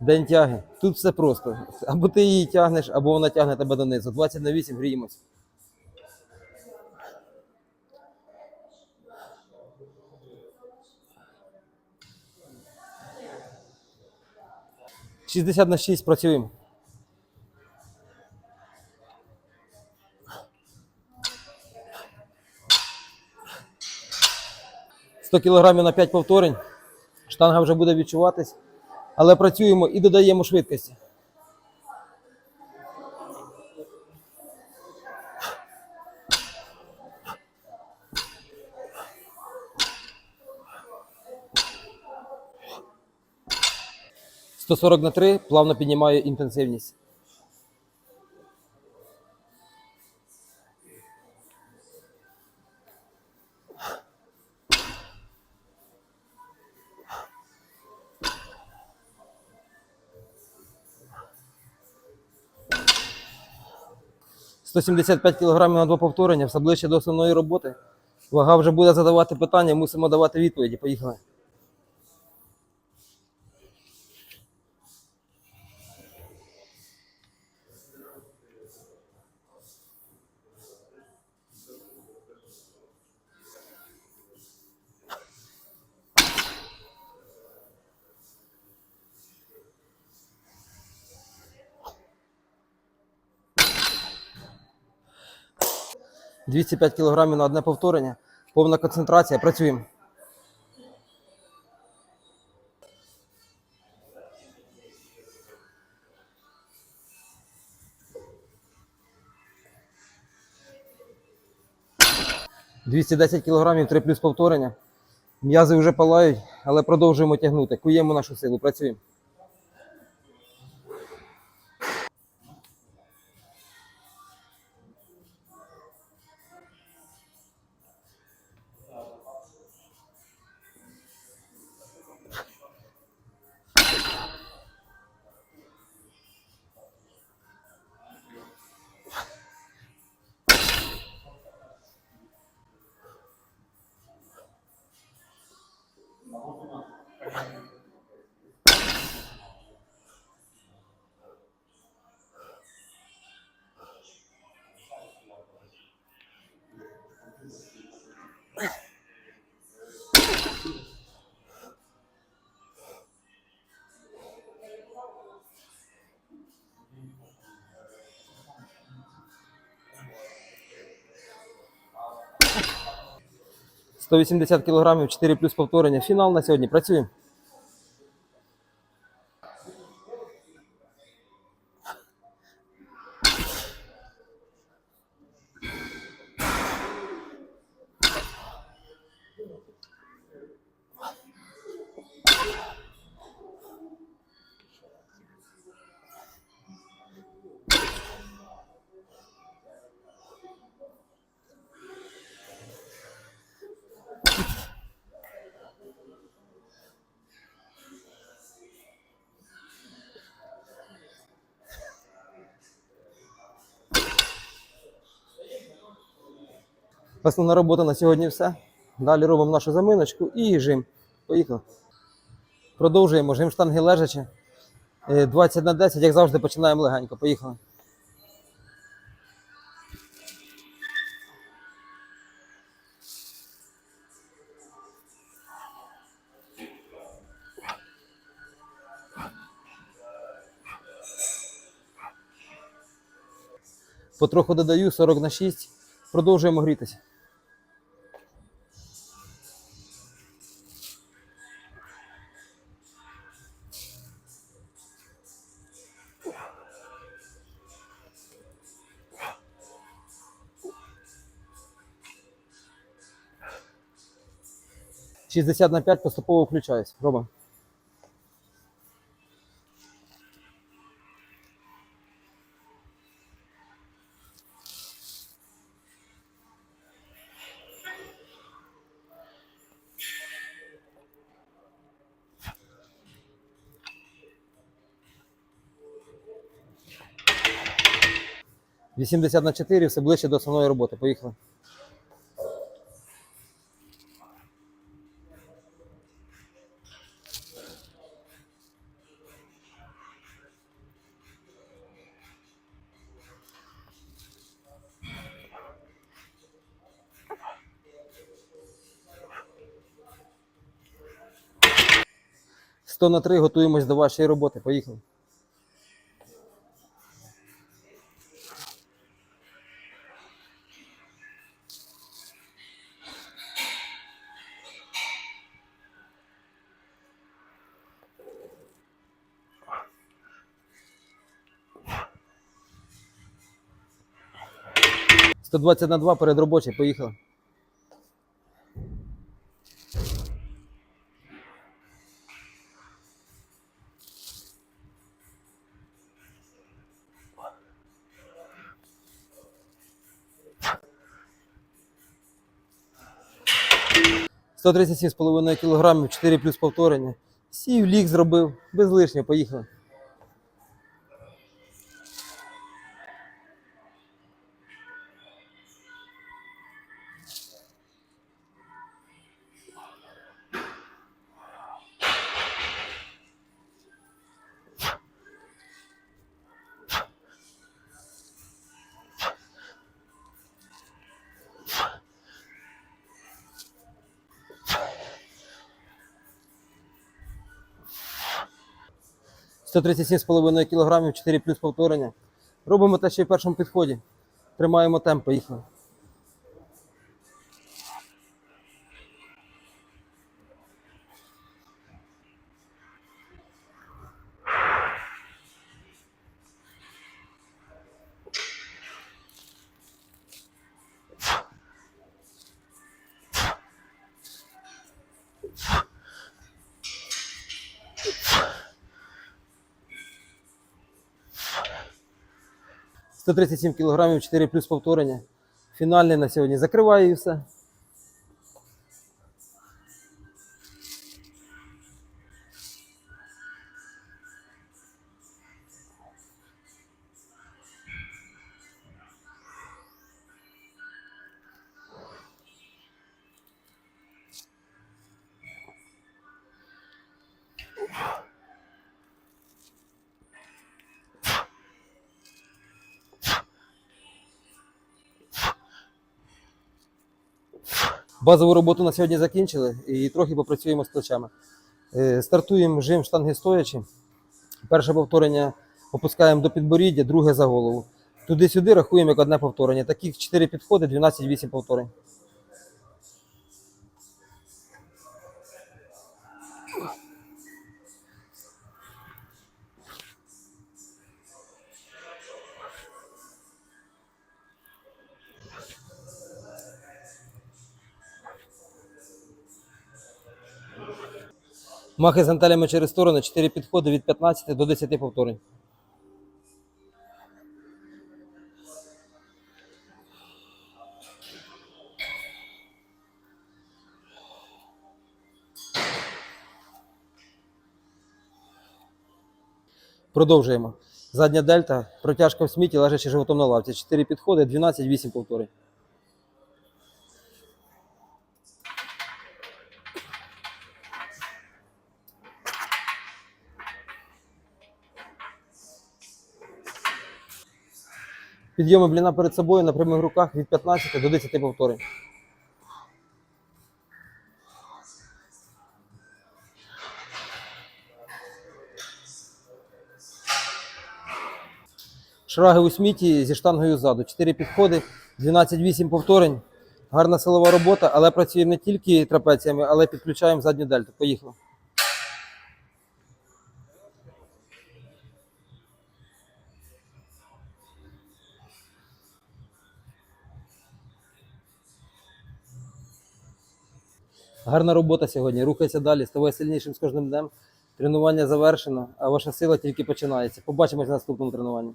День тяги. Тут все просто. Або ти її тягнеш, або вона тягне тебе донизу. 20 на 8 гріємось. Шістдесят на 6 працюємо. Сто кілограмів на 5 повторень. Штанга вже буде відчуватись. Але працюємо і додаємо швидкості. Сто сорок на 3, плавно піднімаю інтенсивність. – 175 кг на два повторення, все ближче до основної роботи. Вага вже буде задавати питання, мусимо давати відповіді. Поїхали. – 205 кг на одне повторення. Повна концентрація. Працюємо. «210 кг, 3 плюс повторення. М'язи вже палають, але продовжуємо тягнути. Куємо нашу силу, працюємо. – 180 кг, 4 плюс повторення. Фінал на сьогодні. Працюємо. Основна робота на сьогодні все. Далі робимо нашу заминочку і жим. Поїхали. Продовжуємо жим штанги лежачи. Е, 20 на 10, як завжди, починаємо легенько. Поїхали. Потроху додаю 40 на 6. Продовжуємо грітися. Шістдесят на 5 поступово включаюсь. Робимо. Вісімдесят на 4, все ближче до основної роботи. Поїхали. 100 на 3 готуємось до вашої роботи. Поїхали. Сто двадцять на два перед робочий, поїхали. Сто тридцять сім з половиною кілограмів, 4 плюс повторення. Сів, ліг зробив, без лишнього, поїхали. Сто тридцять сім з половиною кілограмів, 4 плюс повторення. Робимо те, що в першому підході. Тримаємо темп, поїхали. – 137 кілограмів, 4 плюс повторення. Фінальний на сьогодні. Закриваю і все. Базову роботу на сьогодні закінчили і трохи попрацюємо з плечами. Е, Стартуємо жим штанги стоячи. Перше повторення опускаємо до підборіддя, друге за голову. Туди-сюди рахуємо як одне повторення. Таких 4 підходи, 12-8 повторень. Махи з гантелями через сторони, 4 підходи від 15 до 10 повторень. Продовжуємо. Задня дельта, протяжка в сміті, лежачи животом на лавці. 4 підходи, 12-8 повторень. Підйоми бліна перед собою на прямих руках від 15 до 10 повторень. Шраги у сміті зі штангою ззаду. 4 підходи, 12-8 повторень. Гарна силова робота, але працюємо не тільки трапеціями, але підключаємо задню дельту. Поїхали. Гарна робота сьогодні. Рухайся далі, ставай сильнішим з кожним днем. Тренування завершено, а ваша сила тільки починається. Побачимось на наступному тренуванні.